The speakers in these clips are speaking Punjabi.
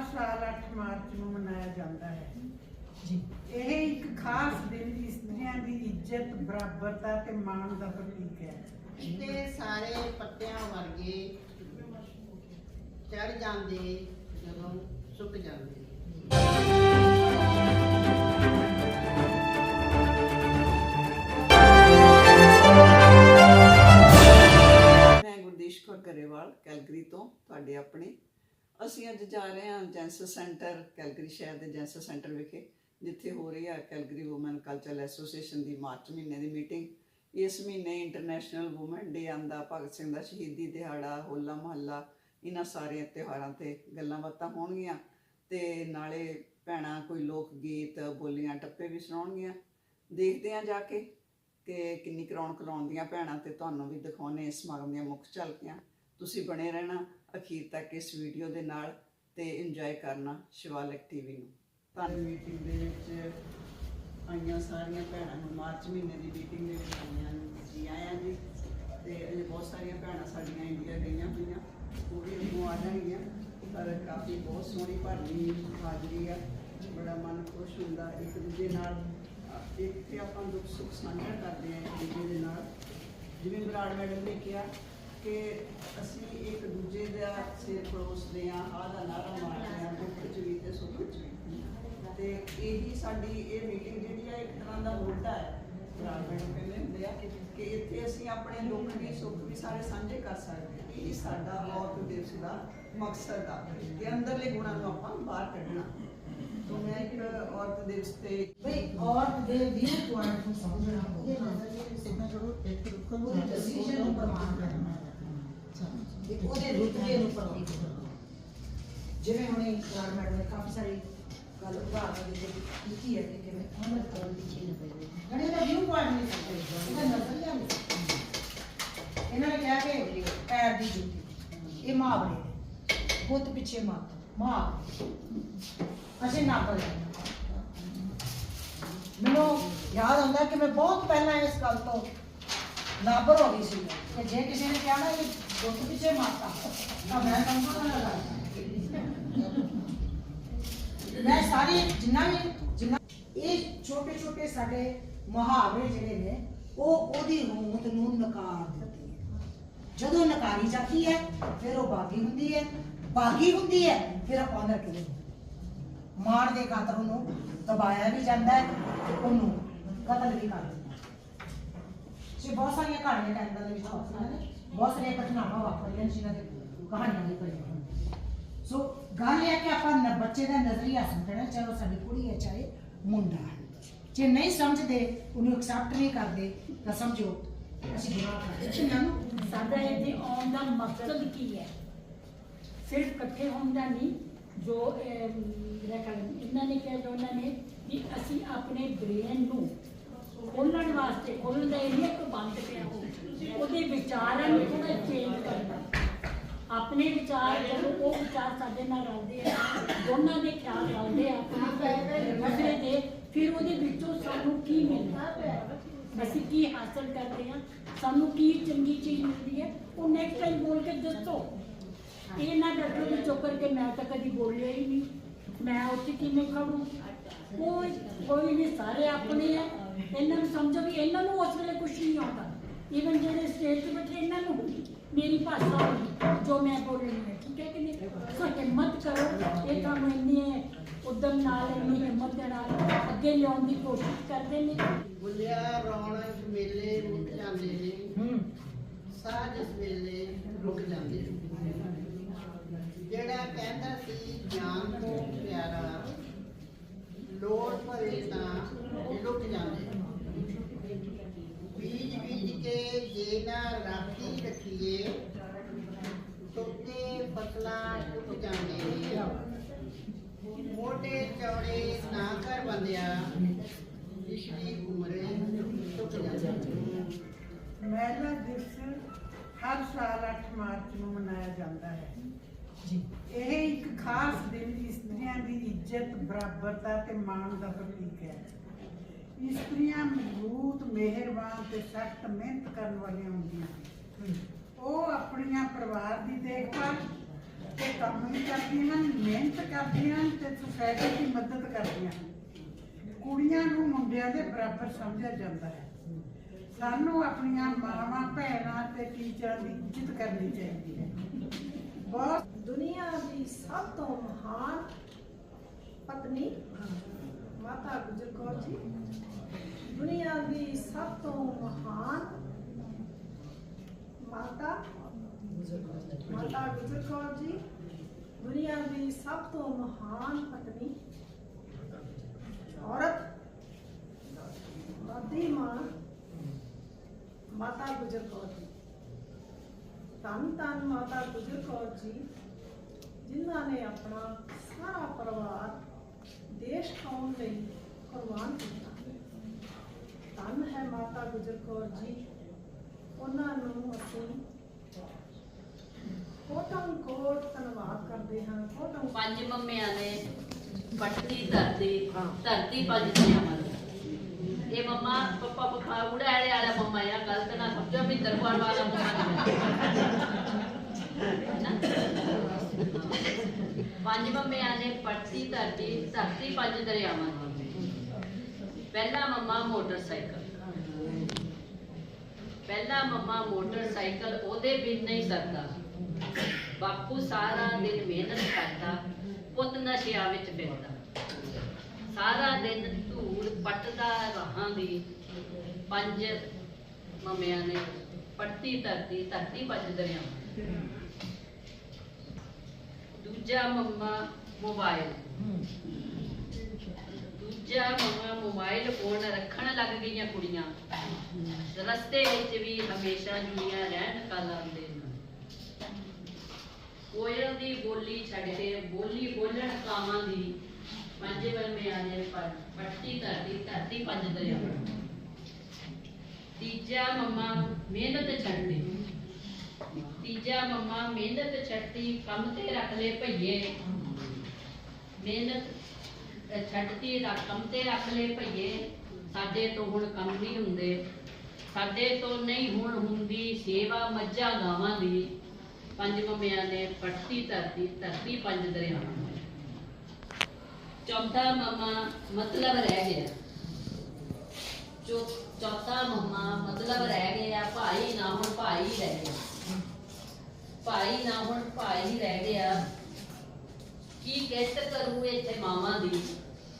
ਹਰ ਸਾਲ 8 ਮਾਰਚ ਨੂੰ ਮਨਾਇਆ ਜਾਂਦਾ ਹੈ। ਜੀ। ਇਹ ਇੱਕ ਖਾਸ ਦਿਨ ਇਸਤਰੀਆਂ ਦੀ ਇੱਜ਼ਤ ਬਰਾਬਰਤਾ ਤੇ ਮਾਣ ਦਾ ਪ੍ਰਤੀਕ ਹੈ। ਤੇ ਸਾਰੇ ਪੱਤਿਆਂ ਵਰਗੇ ਚੜ ਜਾਂਦੇ ਜਦੋਂ ਸੁੱਕ ਜਾਂਦੇ। ਮੈਂ ਗੁਰਦੀਸ਼ ਕੌਰ ਕਰੇਵਾਲ ਕੈਲਗਰੀ ਤੋਂ ਤੁਹਾਡੇ ਆਪਣੇ ਅਸੀਂ ਅੱਜ ਜਾ ਰਹੇ ਹਾਂ ਜੈਂਸ ਸੈਂਟਰ, ਕੈਲਗਰੀ ਸ਼ਹਿਰ ਦੇ ਜੈਂਸ ਸੈਂਟਰ ਵਿਖੇ, ਜਿੱਥੇ ਹੋ ਰਹੀ ਹੈ ਕੈਲਗਰੀ ਔਮਨ ਕਲਚਰਲ ਐਸੋਸੀਏਸ਼ਨ ਦੀ ਮਾਰਚ ਮਹੀਨੇ ਦੀ ਮੀਟਿੰਗ। ਇਸ ਮਹੀਨੇ ਇੰਟਰਨੈਸ਼ਨਲ ਔਮਨ ਡੇ ਆਂਦਾ ਭਗਤ ਸਿੰਘ ਦਾ ਸ਼ਹੀਦੀ ਦਿਹਾੜਾ, ਹੋਲਾ ਮਹੱਲਾ, ਇਹਨਾਂ ਸਾਰੇ ਤਿਉਹਾਰਾਂ ਤੇ ਗੱਲਾਂ ਬਾਤਾਂ ਹੋਣਗੀਆਂ ਤੇ ਨਾਲੇ ਭੈਣਾਂ ਕੋਈ ਲੋਕ ਗੀਤ, ਬੋਲੀਆਂ, ਟੱਪੇ ਵੀ ਸੁਣਾਉਣਗੀਆਂ। ਦੇਖਦੇ ਹਾਂ ਜਾ ਕੇ ਕਿ ਕਿੰਨੀ ਕਰਾਉਣ ਕਰਾਉਂਦੀਆਂ ਭੈਣਾਂ ਤੇ ਤੁਹਾਨੂੰ ਵੀ ਦਿਖਾਉਣੇ ਇਸ ਸਮਾਗਮ ਦੀਆਂ ਮੁੱਖ ਝਲਕੀਆਂ। ਤੁਸੀਂ ਬਣੇ ਰਹਿਣਾ ਅਖੀਰ ਤੱਕ ਇਸ ਵੀਡੀਓ ਦੇ ਨਾਲ ਤੇ ਇੰਜੋਏ ਕਰਨਾ ਸ਼ਿਵਾਲਿਕ ਟੀਵੀ ਨੂੰ। ਤੁਹਾਨੂੰ ਮੀਟਿੰਗ ਦੇ ਵਿੱਚ ਆਈਆਂ ਸਾਰੀਆਂ ਭੈਣਾਂ ਨੂੰ ਮਾਰਚ ਮਹੀਨੇ ਦੀ ਮੀਟਿੰਗ ਦੇ ਵਿੱਚ ਆਈਆਂ ਜੀ ਆਇਆਂ ਜੀ ਤੇ ਅਜੇ ਬਹੁਤ ਸਾਰੀਆਂ ਭੈਣਾਂ ਸਾਡੀਆਂ ਇੰਡੀਆ ਗਈਆਂ ਹੋਈਆਂ, ਉਹ ਵੀ ਅੱਗੋਂ ਆ ਜਾਣਗੀਆਂ ਪਰ ਕਾਫੀ ਬਹੁਤ ਸੋਹਣੀ ਭਰਨੀ ਹਾਜ਼ਰੀ ਆ, ਬੜਾ ਮਨ ਖੁਸ਼ ਹੁੰਦਾ ਇੱਕ ਦੂਜੇ ਨਾਲ, ਇੱਕ ਤੇ ਆਪਾਂ ਦੁੱਖ ਸੁੱਖ ਸਾਂਝਾ ਕਰਦੇ ਆ ਇੱਕ ਦੂਜੇ ਦੇ ਨਾਲ। ਜਿਵੇਂ ਬਰਾੜ ਮੈਡਮ ਨੇ ਕਿਹਾ ਕਿ ਅਸੀਂ ਇੱਕ ਦੂਜੇ ਦਾ ਸਿਰ ਪਰੋਸਦੇ ਆ ਆਹ ਦਾ ਨਾਰਾ ਮਾਰਦੇ ਆ ਦੁੱਖ ਚ ਵੀ ਤੇ ਸੁੱਖ ਚ ਵੀ। ਤੇ ਇਹੀ ਸਾਡੀ ਇਹ ਮੀਟਿੰਗ ਜਿਹੜੀ ਆ ਇੱਕ ਤਰ੍ਹਾਂ ਦਾ ਮੋਢਾ ਹੈ। ਕਹਿੰਦੇ ਹੁੰਦੇ ਆ ਕਿ ਇੱਥੇ ਅਸੀਂ ਆਪਣੇ ਦੁੱਖ ਵੀ ਸੁੱਖ ਵੀ ਸਾਰੇ ਸਾਂਝੇ ਕਰ ਸਕਦੇ ਹਾਂ। ਇਹ ਸਾਡਾ ਔਰਤ ਦਿਵਸ ਦਾ ਮਕਸਦ ਆ। ਕਿ ਅੰਦਰਲੇ ਗੁਣਾਂ ਨੂੰ ਆਪਾਂ ਬਾਹਰ ਕੱਢਣਾ। ਤੋਂ ਮੈਂ ਇੱਕ ਔਰਤ ਦਿਵਸ ਤੇ ਬਈ ਔਰਤ ਦੇ ਵੀਰ ਪੁਆਇੰਟ ਨੂੰ ਸਮਝਣਾ ਹੋਊਗਾ ਉਹਦੀ ਡਿਸੀਜਨ ਨੂੰ ਪ੍ਰਮਾਣ ਕਰਨਾ। ਤੇ ਉਹਦੇ ਰੁਤਬੇ ਨੂੰ ਪ੍ਰਮਾਣ ਕਰਨਾ ਜਿਵੇਂ ਹੁਣੇ ਕਲਾਰ ਮੈਡਮ ਨੇ ਕਾਫੀ ਸਾਰੀ ਗੱਲ ਉਦਾਹਰਨ ਦੇ ਕੀਤੀ ਹੈ ਕਿ ਕਿਵੇਂ ਅਹਿਮਦ ਕੋਲ ਪਿੱਛੇ ਨਾ ਪਏ ਗਣੇ ਦਾ ਵਿਊ ਪੁਆਇੰਟ ਨਹੀਂ ਸਕਦੇ ਇਹਦਾ ਨਜ਼ਰੀਆ ਨਹੀਂ ਇਹਨਾਂ ਨੇ ਕਿਹਾ ਕਿ ਪੈਰ ਦੀ ਜੁੱਤੀ, ਇਹ ਮਹਾਵਰੇ ਨੇ। ਪਿੱਛੇ ਮਾਤਾ ਮਹਾਵਰੇ ਅਸੀਂ ਨਾ ਕਰ ਮੈਨੂੰ ਯਾਦ ਆਉਂਦਾ ਕਿ ਮੈਂ ਬਹੁਤ ਪਹਿਲਾਂ ਇਸ ਗੱਲ ਤੋਂ ਨਾਬਰ ਹੋ ਗਈ ਸੀ ਕਿ ਜੇ ਕਿਸੇ ਨੇ ਕਿਹਾ ਨਾ ਕਿ ਦੁੱਖ ਪਿੱਛੇ ਮਾਤਾ ਤਾਂ ਮੈਂ ਸਮਝਣਾ ਨਾ ਲੱਗਾ ਮੈਂ ਸਾਰੀ ਜਿੰਨਾ ਵੀ ਜਿੰਨਾ ਇਹ ਛੋਟੇ ਛੋਟੇ ਸਾਡੇ ਮੁਹਾਵਰੇ ਜਿਹੜੇ ਨੇ ਉਹ ਉਹਦੀ ਰੂਹਤ ਨੂੰ ਨਕਾਰ ਦਿੰਦੇ ਹੈ ਜਦੋਂ ਨਕਾਰੀ ਜਾਂਦੀ ਹੈ ਫਿਰ ਉਹ ਬਾਗੀ ਹੁੰਦੀ ਹੈ ਬਾਗੀ ਹੁੰਦੀ ਹੈ ਫਿਰ ਉਹ ਆਨਰ ਕਿਲੇ ਮਾਣ ਦੇ ਖਾਤਰ ਉਹਨੂੰ ਦਬਾਇਆ ਵੀ ਜਾਂਦਾ ਹੈ ਤੇ ਉਹਨੂੰ ਕਤਲ ਵੀ ਕਰ ਦਿੰਦਾ ਹੈ ਜੇ ਬਹੁਤ ਸਾਰੀਆਂ ਕਹਾਣੀਆਂ ਟੈਂਦਾਂ ਦੇ ਵਿੱਚ ਵਾਪਰੀਆਂ ਨੇ। ਬਹੁਤ ਸਾਰੀਆਂ ਘਟਨਾਵਾਂ ਵਾਪਰੀਆਂ ਨੇ ਜਿਨ੍ਹਾਂ ਦੇ ਕਹਾਣੀਆਂ ਦੇ ਪੜ੍ਹੀਆਂ ਹੋਣ ਸੋ ਗੱਲ ਇਹ ਹੈ ਕਿ ਆਪਾਂ ਨ- ਬੱਚੇ ਦਾ ਨਜ਼ਰੀਆ ਸਮਝਣਾ, ਚਾਹੇ ਸਾਡੀ ਕੁੜੀ ਹੈ, ਚਾਹੇ ਮੁੰਡਾ ਹੈ। ਜੇ ਨਹੀਂ ਸਮਝਦੇ, ਉਹਨੂੰ ਐਕਸੈਪਟ ਨਹੀਂ ਕਰਦੇ, ਤਾਂ ਸਮਝੋ, ਅਸੀਂ ਗੁਨਾਹ ਕਰ ਹਾਂ। ਨੂੰ ਸਾਡਾ ਇੱਥੇ ਆਉਣ ਦਾ ਮਕਸਦ ਕੀ ਹੈ? ਸਿਰਫ ਇਕੱਠੇ ਹੋਣ ਦਾ ਨਹੀਂ, ਜੋ ਮੇਰਾ ਖਿਆਲ ਇਹਨਾਂ ਨੇ ਕਿਹਾ, ਜੋ ਉਹਨਾਂ ਨੇ ਕਿ ਅਸੀਂ ਆਪਣੇ ਬ੍ਰੇਨ ਨੂੰ ਖੋਲਣ ਵਾਸਤੇ ਖੋਲਣ ਦਾ ਇਹ ਨਹੀਂ ਬੰਦ ਪਿਆ ਹੋ ਉਹਦੇ ਵਿਚਾਰਾਂ ਨੂੰ ਥੋੜਾ ਚੇਂਜ ਕਰਨਾ। ਆਪਣੇ ਵਿਚਾਰ, ਜਦੋਂ ਉਹ ਵਿਚਾਰ ਸਾਡੇ ਨਾਲ ਰਲਦੇ ਆ, ਦੋਨਾਂ ਦੇ ਖਿਆਲ ਰਲਦੇ ਆ, ਆਪਣੇ ਦੇ, ਫਿਰ ਉਹਦੇ ਵਿੱਚੋਂ ਸਾਨੂੰ ਕੀ ਮਿਲਦਾ? ਅਸੀਂ ਕੀ ਹਾਸਲ ਕਰਦੇ ਹਾਂ ਸਾਨੂੰ ਕੀ ਚੰਗੀ ਚੀਜ਼ ਮਿਲਦੀ ਹੈ? ਉਹ ਨੈਕਸਟ ਟਾਈਮ ਬੋਲ ਕੇ ਦੱਸੋ। ਇਹ ਨਾ ਡੱਟੋ ਵੀ ਚੁੱਪ ਕਰਕੇ ਮੈਂ ਤਾਂ ਕਦੀ ਬੋਲਿਆ ਹੀ ਨਹੀਂ। ਮੈਂ ਉੱਥੇ ਕਿਵੇਂ ਖੜੂ? ਕੋਈ ਕੋਈ ਨਹੀਂ, ਸਾਰੇ ਆਪਣੇ ਆ। ਇਹਨਾਂ ਨੂੰ ਸਮਝੋ ਵੀ ਇਹਨਾਂ ਨੂੰ ਉਸ ਵੇਲੇ ਕੁਝ ਨਹੀਂ ਆਉਂਦਾ। ਇਵਨ ਜਿਹੜੇ ਸਟੇਜ ਤੇ ਬੈਠੇ ਇਹਨਾਂ ਨੂੰ ਮੇਰੀ ਭਾਸ਼ਾ ਹੋਈ ਜੋ ਮੈਂ ਬੋਲਣੀ ਹੈ ਠੀਕ ਹੈ ਕਿ ਨਹੀਂ? ਸੋ ਹਿੰਮਤ ਕਰੋ ਇਹ ਤੁਹਾਨੂੰ ਇੰਨੀ ਉਦਮ ਨਾਲ ਇੰਨੀ ਹਿੰਮਤ ਦੇ ਨਾਲ ਅੱਗੇ ਲਿਆਉਣ ਦੀ ਕੋਸ਼ਿਸ਼ ਕਰਦੇ ਨੇ। ਬੁੱਲਿਆ ਰੌਣਕ ਮੇਲੇ ਮੁੱਕ ਜਾਂਦੇ ਨੇ। ਹੂੰ। ਸਾਜ ਇਸ ਵੇਲੇ ਰੁਕ ਜਾਂਦੇ ਨੇ। ਜਿਹੜਾ ਕਹਿੰਦਾ ਸੀ ਗਿਆਨ ਤੋਂ ਪਿਆਰਾ ਲੋੜ ਭਰੇ ਤਾਂ ਲੁੱਟ ਜਾਂਦੇ ਬੀਜ ਬੀਜ ਕੇ ਜੇ ਨਾ ਰਾਖੀ ਰੱਖੀਏ ਟੁੱਟੇ ਫਸਲਾਂ ਟੁੱਟ ਜਾਂਦੇ ਨੇ ਮੋਢੇ ਚੌੜੇ ਨਾ ਕਰ ਬੰਦਿਆ ਪਿਛਲੀ ਉਮਰੇ ਟੁੱਟ ਜਾਂਦੇ ਨੇ ਮਹਿਲਾ ਦਿਵਸ ਹਰ ਸਾਲ 8 ਮਾਰਚ ਨੂੰ ਮਨਾਇਆ ਜਾਂਦਾ ਹੈ। ਜੀ। ਇਹ ਇੱਕ ਖਾਸ ਦਿਨ ਇਸਤਰੀਆਂ ਦੀ ਇੱਜ਼ਤ ਬਰਾਬਰਤਾ ਤੇ ਮਾਣ ਦਾ ਪ੍ਰਤੀਕ ਹੈ। ਇਸਤਰੀਆਂ ਮਜ਼ਬੂਤ ਮਿਹਰਬਾਨ ਤੇ ਸਖਤ ਮਿਹਨਤ ਕਰਨ ਵਾਲੀਆਂ ਹੁੰਦੀਆਂ ਹਨ। ਉਹ ਆਪਣੀਆਂ ਪਰਿਵਾਰ ਦੀ ਦੇਖਭਾਲ ਤੇ ਕੰਮ ਵੀ ਕਰਦੀਆਂ ਹਨ ਮਿਹਨਤ ਕਰਦੀਆਂ ਹਨ ਤੇ ਸੁਸਾਇਟੀ ਦੀ ਮਦਦ ਕਰਦੀਆਂ ਹਨ। ਕੁੜੀਆਂ ਨੂੰ ਮੁੰਡਿਆਂ ਦੇ ਬਰਾਬਰ ਸਮਝਿਆ ਜਾਂਦਾ ਹੈ। ਸਾਨੂੰ ਆਪਣੀਆਂ ਮਾਵਾਂ, ਭੈਣਾਂ ਤੇ ਟੀਚਰਾਂ ਦੀ ਇੱਜ਼ਤ ਕਰਨੀ ਚਾਹੀਦੀ ਹੈ। ਬਹੁਤ ਦੁਨੀਆ ਦੀ ਸਭ ਤੋਂ ਮਹਾਨ ਪਤਨੀ ਮਾਤਾ ਗੁਜਰ ਕੌਰ ਜੀ, ਦੁਨੀਆ ਦੀ ਸਭ ਤੋਂ ਮਹਾਨ ਮਾਤਾ ਮਾਤਾ ਗੁਜਰ ਕੌਰ ਜੀ, ਦੁਨੀਆ ਦੀ ਸਭ ਤੋਂ ਮਹਾਨ ਪਤਨੀ ਔਰਤ, ਦਾਦੀ ਮਾਂ ਮਾਤਾ ਗੁਜਰ ਕੌਰ ਜੀ ਧੰਨ ਧੰਨ ਮਾਤਾ ਗੁਜਰ ਕੌਰ ਜੀ ਜਿਨ੍ਹਾਂ ਨੇ ਆਪਣਾ ਸਾਰਾ ਪਰਿਵਾਰ ਦੇਸ਼ ਕੌਮ ਲਈ ਕੁਰਬਾਨ ਕੀਤਾ ਧੰਨ ਹੈ ਮਾਤਾ ਗੁਜਰ ਕੌਰ ਜੀ ਉਹਨਾਂ ਨੂੰ ਅਸੀਂ ਕੋਟਨ ਕੋਟ ਧੰਨਵਾਦ ਕਰਦੇ ਹਾਂ ਕੋਟਨ ਪੰਜ ਮੰਮਿਆਂ ਨੇ ਪੱਟੀ ਧਰਤੀ ਧਰਤੀ ਪੰਜ ਦਰਿਆਵਾਂ ਦੀ ਇਹ ਮੰਮਾ, ਪਪਾ ਪਪਾ ਉੜਾ ਵਾਲਾ ਮੰਮਾ ਆ ਗਲਤ ਨਾ ਸਮਝੋ, ਵੀ ਦਰਬਾਰ ਵਾਲਾ ਮੰਮਾ ਨਹੀਂ ਪੰਜ ਮੰਮਿਆਂ ਨੇ ਪੱਟੀ ਧਰਤੀ ਧਰਤੀ ਪੰਜ ਦਰਿਆਵਾਂ ਪਹਿਲਾ ਮੰਮਾ ਮੋਟਰਸਾਈਕਲ। ਪਹਿਲਾ ਮੰਮਾ ਮੋਟਰਸਾਈਕਲ, ਉਹਦੇ ਬਿਨ ਨਹੀਂ ਸਰਦਾ। ਬਾਪੂ ਸਾਰਾ ਦਿਨ ਮਿਹਨਤ ਕਰਦਾ, ਪੁੱਤ ਨਸ਼ਿਆਂ ਵਿੱਚ ਫਿਰਦਾ। ਸਾਰਾ ਦਿਨ ਧੂੜ ਪੱਟਦਾ ਰਹਾਂ ਦੀ ਪੰਜ ਮਮਿਆਂ ਨੇ ਪੱਟੀ ਧਰਤੀ ਧਰਤੀ ਪੰਜ ਦਰਿਆਵਾਂ। ਦੂਜਾ ਮੰਮਾ ਮੋਬਾਈਲ। ਦੂਜਾ ਮੰਮਾ ਮੋਬਾਈਲ ਫੋਨ ਰੱਖਣ ਲੱਗ ਗਈਆਂ ਕੁੜੀਆਂ। ਰਸਤੇ ਵਿੱਚ ਵੀ ਹਮੇਸ਼ਾ ਜੁੜੀਆਂ ਰਹਿਣ ਕਲਾਂ ਆਉਂਦੇ ਕੋਇਲ ਦੀ ਬੋਲੀ ਛੱਡ ਕੇ ਬੋਲੀ ਬੋਲਣ ਕਾਵਾਂ ਦੀ? ਪੰਜੇ ਵਰਮੇ ਆਨੇ ਪੱਟੀ ਧਰਤੀ ਧਰਤੀ ਪੰਜ ਦਰਿਆਵਾਂ ਤੀਜਾ ਮੰਮਾ ਮਿਹਨਤ ਛੱਡਦੇ। ਤੀਜਾ ਮੰਮਾ ਮਿਹਨਤ ਛੱਡਤੀ ਕੰਮ ਤੇ ਰੱਖ ਲੈ ਭਈਏ। ਮਿਹਨਤ ਛੱਡਤੀ ਰੱਖ ਤੇ ਰੱਖ ਲੈ ਭਈਏ। ਸਾਡੇ ਤੋਂ ਹੁਣ ਕੰਮ ਨਹੀਂ ਹੁੰਦੇ। ਸਾਡੇ ਤੋਂ ਨਹੀਂ ਹੁਣ ਹੁੰਦੀ ਸੇਵਾ ਮੱਝਾਂ ਗਾਵਾਂ ਦੀ। ਪੰਜ ਮੰਮਿਆਂ ਨੇ ਪੱਟੀ ਧਰਤੀ ਧਰਤੀ ਪੰਜ ਦਰਿਆਵਾਂ ਚੌਥਾ ਮਮਾ ਮਤਲਬ ਰਹਿ ਗਿਆ। ਚੌਥਾ ਮਮਾ ਮਤਲਬ ਰਹਿ ਗਿਆ ਭਾਈ ਨਾ ਹੁਣ ਭਾਈ ਰਹਿ ਗਿਆ। ਭਾਈ ਨਾ ਹੁਣ ਭਾਈ ਰਹਿ ਗਿਆ। ਕੀ ਕਹਿਤ ਕਰੂ ਇੱਥੇ ਮਾਵਾਂ ਦੀ?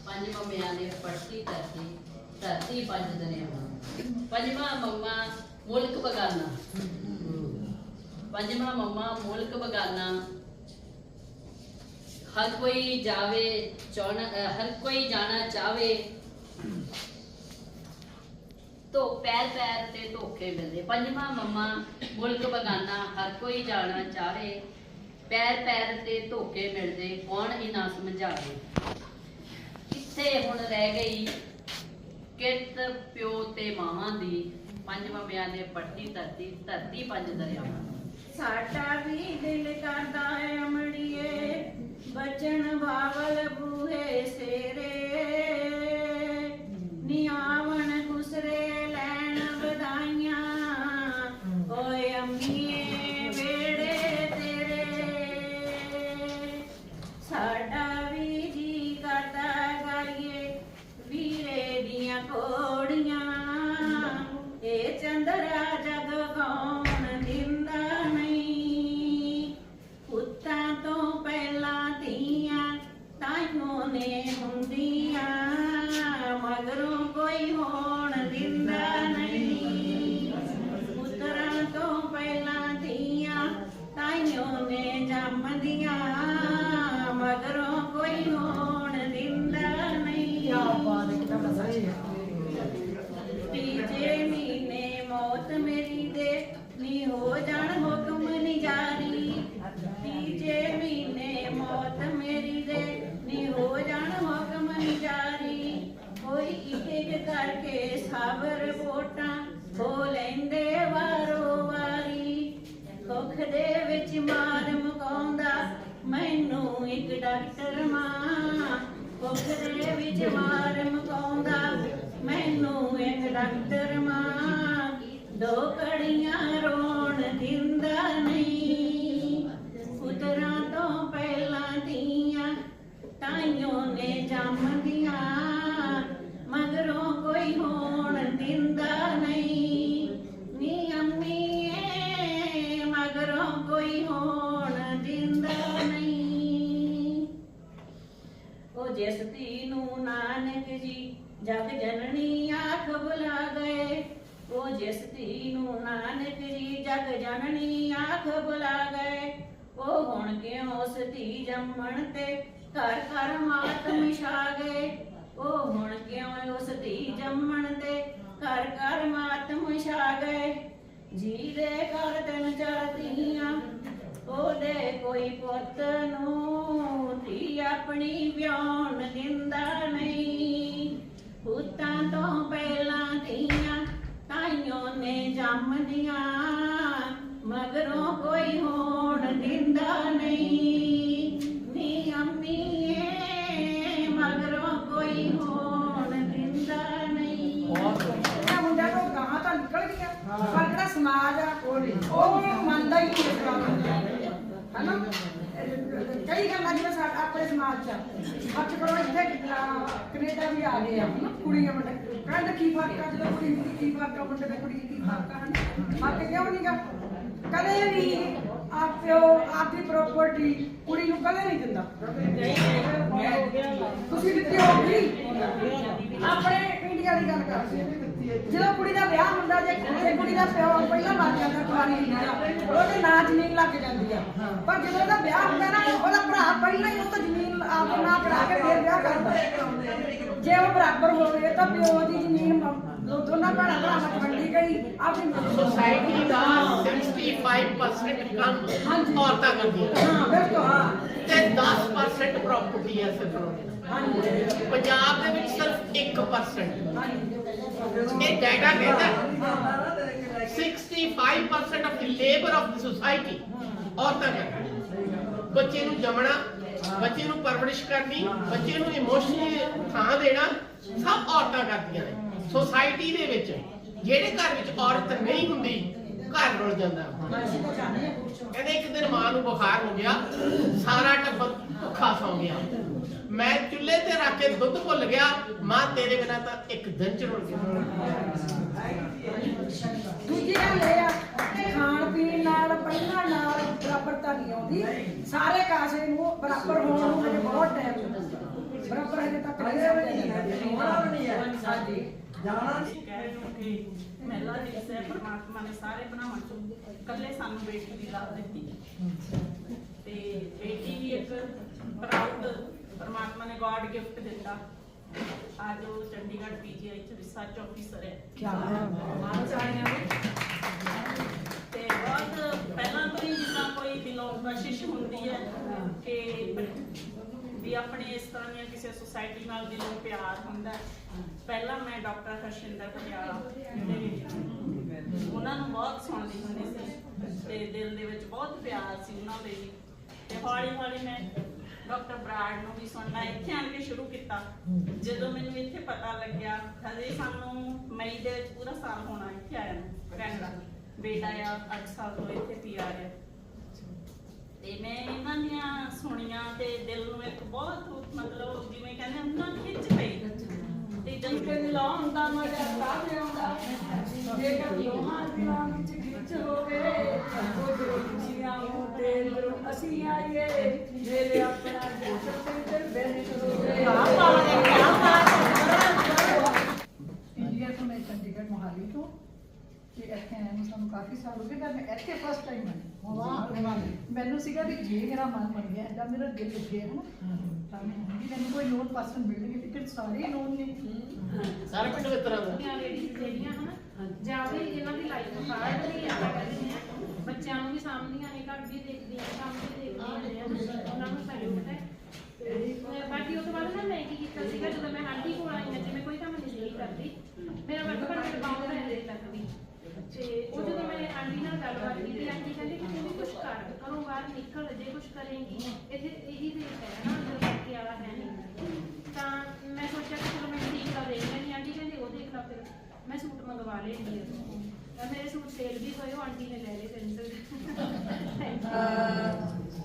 ਪੰਜ ਮੰਮਿਆਂ ਨੇ ਪੜਤੀ ਧਰਤੀ ਧਰਤੀ ਪੰਜ ਦਰਿਆਵਾਂ। ਪੰਜਵਾਂ ਮੰਮਾ ਮੁਲਕ ਬਗਾਨਾ। ਪੰਜਵਾਂ ਮੰਮਾ ਮੁਲਕ ਬਗਾਨਾ। ਹਰ ਕੋਈ ਜਾਵੇ ਚਾਹਣਾ ਹਰ ਕੋਈ ਜਾਣਾ ਚਾਵੇ ਤੋ ਪੈਰ ਪੈਰ ਤੇ ਧੋਖੇ ਮਿਲਦੇ। ਪੰਜਵਾਂ ਮੰਮਾ, ਮੁਲਕ ਬਗਾਨਾ, ਹਰ ਕੋਈ ਜਾਣਾ ਚਾਵੇ ਪੈਰ ਪੈਰ ਤੇ ਧੋਖੇ ਮਿਲਦੇ, ਕੌਣ ਹੀ ਸਮਝਾਵੇ? ਕਿੱਥੇ ਹੁਣ ਰਹਿ ਗਈ ਕਿਰਤ ਪਿਓ ਤੇ ਮਾਵਾਂ ਦੀ। ਪੰਜਵਾਂ ਮੰਮਿਆਂ ਨੇ ਪੱਟੀ ਧਰਤੀ ਧਰਤੀ ਪੰਜ ਦਰਿਆਵਾਂ ਸਾਡਾ ਵੀ ਦਿਲ ਕਰਦਾ ਹੈ ਅਮੜੀਏ। ਵਿੱਚ ਮੈਨੂੰ ਇੱਕ ਡਾਕਟਰ ਮਾਂ। ਮੈਨੂੰ ਇੱਕ ਡਾਕਟਰ ਮਾਂ। ਦੋ ਕੜੀਆਂ ਰੋਣ ਦਿੰਦਾ ਨਹੀਂ। ਉਤਰਾਂ ਤੋਂ ਪਹਿਲਾਂ ਦੀਆਂ ਤਾਈਆਂ ਨੇ ਜੰਮਦੀਆਂ ਨਾਨਕ ਜੀ ਜਗ ਜਨਨੀ ਆਖ ਬੁਲਾ ਗਏ। ਉਹ ਜਿਸ ਧੀ ਨੂੰ ਨਾਨਕ ਜੀ ਜਗ ਜਨਨੀ ਆਖ ਬੁਲਾ ਗਏ। ਉਹ ਹੁਣ ਕਿਉਂ ਉਸ ਧੀ ਜੰਮਣ ਤੇ ਘਰ ਘਰ ਮਾਤਮ ਛਾ ਗਏ? ਉਹ ਹੁਣ ਕਿਉਂ ਉਸ ਧੀ ਜੰਮਣ ਤੇ ਘਰ ਘਰ ਮਾਤਮ ਛਾ ਗਏ? ਜੀ ਦੇ ਘਰ ਤਿੰਨ ਚਾਰ ਧੀਆਂ ਉਹਦੇ ਕੋਈ ਪੁੱਤ ਨੂੰ ਧੀ ਆਪਣੀ ਵਿਆਹਣ ਦਿੰਦਾ ਨਹੀਂ। ਪੁੱਤਾਂ ਤੋਂ ਪਹਿਲਾਂ ਧੀਆਂ ਤਾਈਓ ਨੇ ਜੰਮਦੀਆਂ। ਆਪਣੇ ਸਮਾਜ ਚ। ਅੱਜ ਕੋਲ ਇੱਥੇ ਕੈਨੇਡਾ ਵੀ ਆ ਗਏ ਆ ਹਨਾ ਕੁੜੀਆਂ ਮੁੰਡੇ। ਕਹਿੰਦੇ ਕੀ ਫ਼ਰਕ ਆ ਜਦੋਂ ਕੁੜੀ ਦੀ ਕੀ ਫ਼ਰਕ ਆ ਮੁੰਡੇ ਦੇ ਕੁੜੀ ਦੀ ਕੀ ਫ਼ਰਕ ਆ ਫ਼ਰਕ ਕਿਉਂ ਨਹੀਂਗਾ ਕਦੇ ਵੀ ਆਪਿਓ ਆਪਦੀ ਪ੍ਰਾਪਰਟੀ ਕੁੜੀ ਨੂੰ ਕਦੇ ਨਹੀਂ ਦਿੰਦਾ ਤੁਸੀਂ ਦਿੱਤੀ ਹੋਗੀ ਆਪਣੇ ਇੰਡੀਆ ਦੀ ਗੱਲ ਕਰਦੇ। ਜਦੋਂ ਕੁੜੀ ਦਾ ਵਿਆਹ ਹੁੰਦਾ ਜੇ ਜੇ ਕੁੜੀ ਦਾ ਪਿਓ ਪਹਿਲਾਂ ਮਰ ਜਾਂਦਾ ਕੁਆਰੀ ਹੁੰਦੀ ਆ ਉਹਦੇ ਨਾਂ ਜ਼ਮੀਨ ਲੱਗ ਜਾਂਦੀ ਆ। ਪਰ ਜਦੋਂ ਉਹਦਾ ਵਿਆਹ ਹੁੰਦਾ ਨਾ ਉਹਦਾ ਭਰਾ ਪਹਿਲਾਂ ਹੀ ਉਹ ਤੋਂ ਜ਼ਮੀਨ ਆਪ ਨਾਂ ਕਰਾ ਕੇ ਫਿਰ ਵਿਆਹ ਕਰਦਾ। ਜੇ ਉਹ ਬਰਾਬਰ ਹੋਵੇ ਤਾਂ ਪਿਓ ਦੀ ਜ਼ਮੀਨ ਦੋਨਾਂ ਭੈਣਾਂ ਭਰਾਵਾਂ ਚ ਵੰਡੀ ਗਈ ਆਪਣੀ ਸੋਸਾਇਟੀ ਦਾ 65% ਕੰਮ ਔਰਤਾਂ ਕਰਦੀਆਂ। ਹਾਂ ਬਿਲਕੁਲ। ਹਾਂ ਤੇ 10% ਪ੍ਰਾਪਰਟੀ ਹੈ ਸਿਰਫ। ਪੰਜਾਬ ਦੇ ਵਿੱਚ ਸਿਰਫ 1% ਇਹ ਡਾਟਾ ਕਹਿੰਦਾ 65% of the labour of the society ਔਰਤਾਂ ਕਰਦੀਆਂ ਬੱਚੇ ਨੂੰ ਜੰਮਣਾ, ਬੱਚੇ ਨੂੰ ਪਰਵਰਿਸ਼ ਕਰਨੀ, ਬੱਚੇ ਨੂੰ ਇਮੋਸ਼ਨਲੀ ਥਾਂ ਦੇਣਾ, ਸਭ ਔਰਤਾਂ ਕਰਦੀਆਂ ਨੇ। ਸੋਸਾਇਟੀ ਦੇ ਵਿੱਚ ਜਿਹੜੇ ਘਰ ਵਿੱਚ ਔਰਤ ਨਹੀਂ ਹੁੰਦੀ, ਘਰ ਰੁਲ ਜਾਂਦਾ ਕਹਿੰਦੇ ਇੱਕ ਦਿਨ ਮਾਂ ਨੂੰ ਬੁਖਾਰ ਹੋ ਗਿਆ, ਸਾਰਾ ਟੱਬਰ ਭੁੱਖਾ ਸੌ ਗਿਆ। ਮੈਂ ਚੁੱਲ੍ਹੇ ਤੇ ਰੱਖ ਕੇ ਦੁੱਧ ਭੁੱਲ ਗਿਆ ਮਾਂ ਤੇਰੇ ਬਿਨਾ ਤਾਂ ਇੱਕ ਦਿਨ ਚ ਰੁਲ ਗਿਆ। ਦੂਜੀ ਗੱਲ ਇਹ ਆ ਕਿ ਖਾਣ ਪੀਣ ਨਾਲ ਪਹਿਲਾਂ ਨਾਲ ਬਰਾਬਰਤਾ ਨਹੀਂ ਆਉਂਦੀ। ਸਾਰੇ ਕਾਸੇ ਨੂੰ ਬਰਾਬਰ ਹੋਣ ਨੂੰ ਹਜੇ ਬਹੁਤ ਟਾਈਮ ਲੱਗਦਾ। ਬਰਾਬਰ ਹਜੇ ਤੱਕ ਨਹੀਂ ਹਾਂਜੀ। ਮੈਨੂੰ ਕਿ ਮਹਿਲਾ ਦਿਵਸ ਹੈ ਪਰਮਾਤਮਾ ਨੇ ਸਾਰੇ ਬਣਾਉਣ ਚੋਂ ਇਕੱਲੇ ਸਾਨੂੰ ਬੇਟੀ ਦੀ ਦਾਤ। ਦਿੱਤੀ ਤੇ ਬੇਟੀ ਵੀ ਇੱਕ ਪ੍ਰਾਊਡ ਪਰਮਾਤਮਾ ਨੇ ਗੋਡ ਗਿਫਟ ਦਿੱਤਾ। ਅੱਜ ਉਹ ਚੰਡੀਗੜ੍ਹ ਪੀਜੀਆਈ ਚ ਰਿਸਰਚ ਆਫੀਸਰ ਹੈ। ਕੀ ਬਾਤ ਤੇ ਬਹੁਤ ਪਹਿਲਾਂ ਤੋਂ ਹੀ ਜਿੱਦਾਂ ਕੋਈ ਦਿਲੋਂ ਕਸ਼ਿਸ਼ ਹੁੰਦੀ ਹੈ ਕਿ ਵੀ ਆਪਣੇ ਇਸ ਤਰ੍ਹਾਂ ਦੀਆਂ ਕਿਸੇ ਸੁਸਾਇਟੀ ਨਾਲ ਦਿਲੋਂ ਪਿਆਰ ਹੁੰਦਾ ਹੈ। ਪਹਿਲਾਂ ਮੈਂ ਡਾਕਟਰ ਹਰਸ਼ਿੰਦਰ ਪਟਿਆਲਾ ਦੇ ਉਹਨਾਂ ਨੂੰ ਬਹੁਤ ਸੁਣਦੀ ਹੁੰਦੀ ਸੀ। ਤੇ ਦਿਲ ਦੇ ਵਿੱਚ ਬਹੁਤ ਪਿਆਰ ਸੀ ਉਹਨਾਂ ਦੇ ਵੀ। ਤੇ ਹੌਲੀ ਹੌਲੀ ਮੈਂ ਡਾਕਟਰ ਬਰਾੜ ਨੂੰ ਵੀ ਸੁਣਨਾ ਇੱਥੇ ਆਣ ਕੇ ਸ਼ੁਰੂ ਕੀਤਾ। ਜਦੋਂ ਮੈਨੂੰ ਇੱਥੇ ਪਤਾ ਲੱਗਿਆ ਹਲੇ ਸਾਨੂੰ ਮਈ ਦੇ ਵਿੱਚ ਪੂਰਾ ਸਾਲ ਹੋਣਾ ਇੱਥੇ ਆਇਆ ਨੂੰ ਕੈਨੇਡਾ ਬੇਟਾ ਆ 8 ਸਾਲ ਤੋਂ ਇੱਥੇ ਪੀ ਆ। ਰਿਹਾ ਤੇ ਮੈਂ ਇਹਨਾਂ ਦੀਆਂ ਸੁਣੀਆਂ ਤੇ ਦਿਲ ਨੂੰ ਇੱਕ ਬਹੁਤ ਮਤਲਬ ਜਿਵੇਂ ਕਹਿੰਦੇ ਹੁੰਦੇ ਨਾ ਖਿੱਚ ਪਈ। ਤੇ ਜਦ ਕਿ ਲਾਉਣ ਦਾ ਮਜ਼ਾ ਤਾਂ ਆਉਂਦਾ। ਜੇਕਰ ਲੋਹਾਂ ਦੀਆਂ ਵਿੱਚ ਖਿੱਚ ਹੋਵੇ ਉਧਰੋਂ ਖੁਸ਼ੀਆਂ ਹੋ ਤੇ ਇੱਧਰੋਂ ਅਸੀਂ ਆਈਏ, ਮੇਰੇ ਆਪਣਾ ਜੋਸ਼ ਤੇ ਦਿਲ ਬੈਠ ਹੋਵੇ ਇੰਡੀਆ ਤੋਂ ਮੈਂ ਚੰਡੀਗੜ੍ਹ ਮੋਹਾਲੀ ਤੋਂ ਤੇ ਇੱਥੇ ਆਇਆ ਨੂੰ ਸਾਨੂੰ ਕਾਫੀ ਸਾਲ ਹੋ ਗਏ ਪਰ ਮੈਂ ਇੱਥੇ ਫਸਟ ਟਾਈਮ ਆਈ ਵਾਹ ਮੈਨੂੰ ਸੀਗਾ ਵੀ ਜੇ ਮੇਰਾ ਮਨ ਬਣ ਗਿਆ ਜਾਂ ਮੇਰਾ ਦਿਲ ਲੱਗਿਆ ਹੈ ਨਾ ਤਾਂ ਮੈਂ ਆਉਂਗੀ ਮੈਨੂੰ ਕੋਈ ਨੋਨ ਪਰਸਨ ਮਿਲਣਗੇ ਲੇਕਿਨ ਸਾਰੇ ਨੋਨ ਨੇ ਸਾਰੇ ਪਿੰਡ ਵਿੱਚ ਤਰ੍ਹਾਂ ਦਾ ਦੀਆਂ ਲੇਡੀਜ਼ ਜਿਹੜੀਆਂ ਹਨ ਜਾਂ ਵੀ ਇਹਨਾਂ ਦੀ ਲਾਈਫ ਹਾਰਡ ਨਹੀਂ ਆ ਕਰਦੀਆਂ ਬੱਚਿਆਂ ਨੂੰ ਵੀ ਸਾਂਭਦੀਆਂ ਨੇ ਘਰ ਵੀ ਦੇਖਦੀਆਂ ਨੇ ਕੰਮ ਵੀ ਦੇਖਦੀਆਂ ਨੇ ਉਹਨਾਂ ਨੂੰ ਸੈਲੂਟ ਹੈ ਤੇ ਬਾਕੀ ਉਹ ਤੋਂ ਬਾਅਦ ਨਾ ਮੈਂ ਕੀ ਕੀਤਾ ਸੀਗਾ, ਜਦੋਂ ਮੈਂ ਆਂਟੀ ਕੋਲ ਆਈ ਮੈਂ ਜਿਵੇਂ ਕੋਈ ਕੰਮ ਨਹੀਂ ਕਰਦੀ, ਮੇਰਾ ਵੱਡਾ ਵੱਡਾ ਬਾਉਂਡ ਹੈ ਦੇ ਤੱਕ ਵੀ ਤੇ ਉਹ ਜਦੋਂ ਮੈਂ ਆਂਟੀ ਨਾਲ ਗੱਲਬਾਤ ਕੀਤੀ ਆਂਟੀ ਕਹਿੰਦੀ ਕਿ ਤੂੰ ਵੀ ਕੁਝ ਕਰ, ਘਰੋਂ ਬਾਹਰ ਨਿਕਲ, ਜੇ ਕੁਝ ਕਰੇਂਗੀ, ਇੱਥੇ ਇਹੀ ਦੇਸ਼ ਹੈ ਨਾ ਅੰਦਰ ਬਾਕੀ ਵਾਲਾ ਹੈ ਨਹੀਂ। ਤਾਂ ਮੈਂ ਸੋਚਿਆ ਕਿ ਚਲੋ ਮੈਂ ਠੀਕ ਤਾਂ ਦੇਖ ਲੈਣੀ ਆਂਟੀ ਕਹਿੰਦੀ, ਉਹ ਦੇਖ ਲਾ ਫਿਰ, ਮੈਂ ਸੂਟ ਮੰਗਵਾ ਲਏ ਇੰਡੀਆ ਤੋਂ ਮੇਰੇ ਸੂਟ ਸੇਲ ਵੀ ਹੋਏ, ਉਹ ਆਂਟੀ ਨੇ ਲੈ ਲਏ ਤਿੰਨ ਸੌ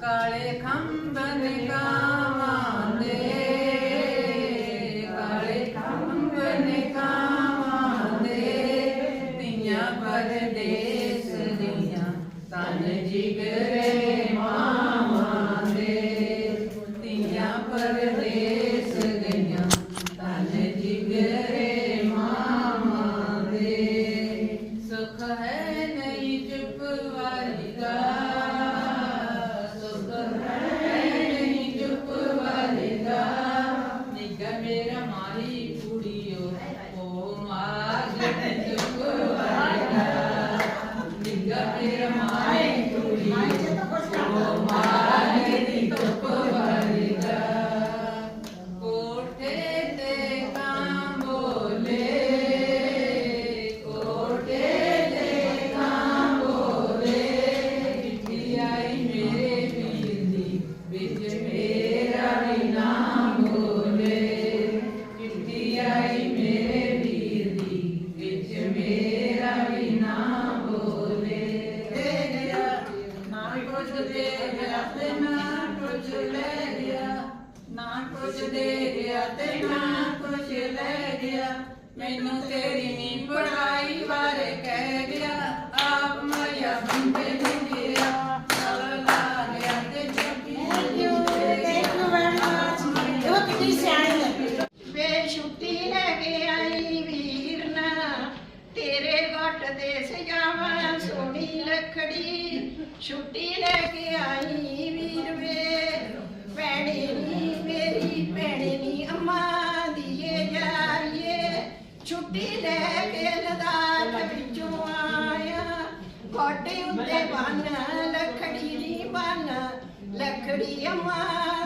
ਕਾਲੇ ਖੰਭਨ ਕਾਵਾਂ ਦੇ ਕਾਲੇ ਖੰਭਨ ਕਾਵਾਂ ਦੇ ਤੀਆਂ ਪਰਦੇਸ ਦੀਆਂ ਤਨ ਜਿਗਰੇ ਬਾਰੇ ਕਹਿ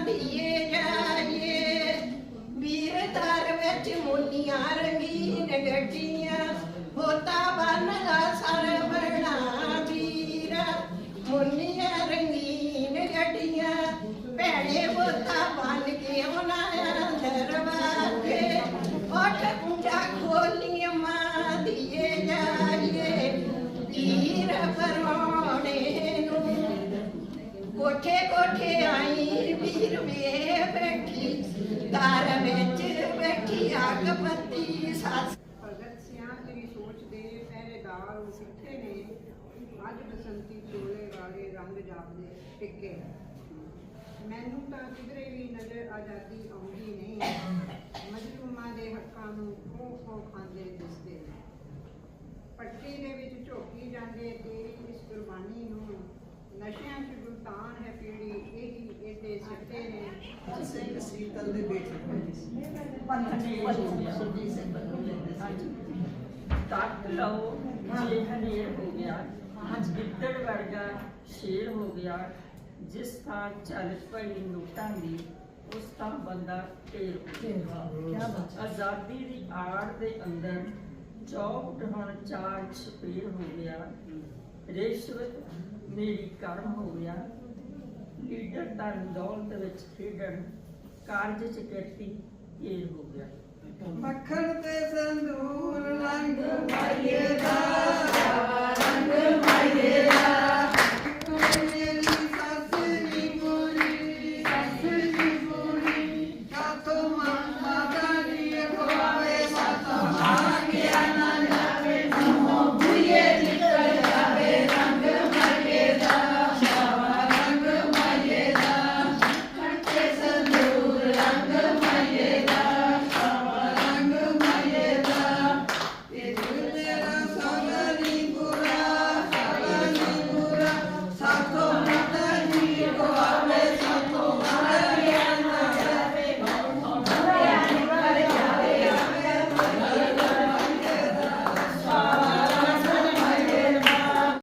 ਅੰਮਾ ਜਾਈਏ। ਵੀਰ ਦਰ ਵਿੱਚ ਮੁੰਨੀਆਂ ਰੰਗੀਨ ਗੱਡੀਆਂ ਹੋਤਾ ਬੰਨਦਾ ਦਾ ਤਾਰ ਵਿੱਚ ਬੈਠੀ ਅੱਗ ਪੱਤੀ ਸੱਸ ਭਗਤ ਸਿਆਂ ਦੀ ਸੋਚ ਦੇ ਪਹਿਰੇਦਾਰ ਸਿੱਖੇ ਨੇ। ਅੱਜ ਬਸੰਤੀ ਚੋਲੇ ਵਾਲੇ ਰੰਗ ਜਾਪਦੇ ਟਿੱਕੇ ਮੈਨੂੰ ਤਾਂ ਕਿਧਰੇ ਵੀ ਨਜ਼ਰ ਆਜ਼ਾਦੀ ਆਉਂਦੀ ਨਹੀਂ। ਮਜ਼ਲੂਮਾਂ ਦੇ ਹੱਕਾਂ ਨੂੰ ਖੋ ਖੋ ਖਾਂਦੇ ਦਿਸਦੇ ਪੱਟੀ ਦੇ ਵਿੱਚ ਝੋਕੀ ਜਾਂਦੇ ਤੇਰੀ ਇਸ ਕੁਰਬਾਨੀ ਨੂੰ ਨਸ਼ਿਆਂ 'ਚ ਗੁਲਤਾਨ ਹੈ ਪੀੜੀ ਇਹੀ ਇਹਦੇ ਸਿੱਟੇ ਨੇ। ਸਿੰਘ ਸੀਤਲ ਦੇ ਬੇਟੇ ਸੁਰਜੀਤ ਸਿੰਘ ਬੰਨੂ ਲੈਂਦੇ ਸੀ। ਤੱਕ ਲਓ ਜੇ ਹਨੇਰ ਹੋ ਗਿਆ ਅੱਜ ਗਿੱਦੜ ਵਰਗਾ ਸ਼ੇਰ ਹੋ ਗਿਆ ਜਿਸ ਥਾਂ ਚੱਲ ਪਈ ਨੋਟਾਂ ਦੀ ਉਸ ਤਾਂ ਬੰਦਾ ਢੇਰ ਆਜ਼ਾਦੀ ਦੀ ਆੜ ਦੇ ਅੰਦਰ ਚੌਕ ਹੁਣ ਚਾਰ ਛਪੇਰ ਹੋ ਗਿਆ। ਰਿਸ਼ਵਤ ਮੇਰੀ ਕਰਮ ਹੋ ਗਿਆ। ਲੀਡਰ ਤਾਂ ਦੌਲਤ ਵਿੱਚ ਖੇਡਣ ਕਾਰਜ ਚ ਕਿਰਤੀ ਇਹ ਹੋ ਗਿਆ। ਮੱਖਣ ਤੇ ਸੰਦੂਰ ਰੰਗ ਮਾਈਏ ਦਾ। ਰੰਗ ਮਾਈਏ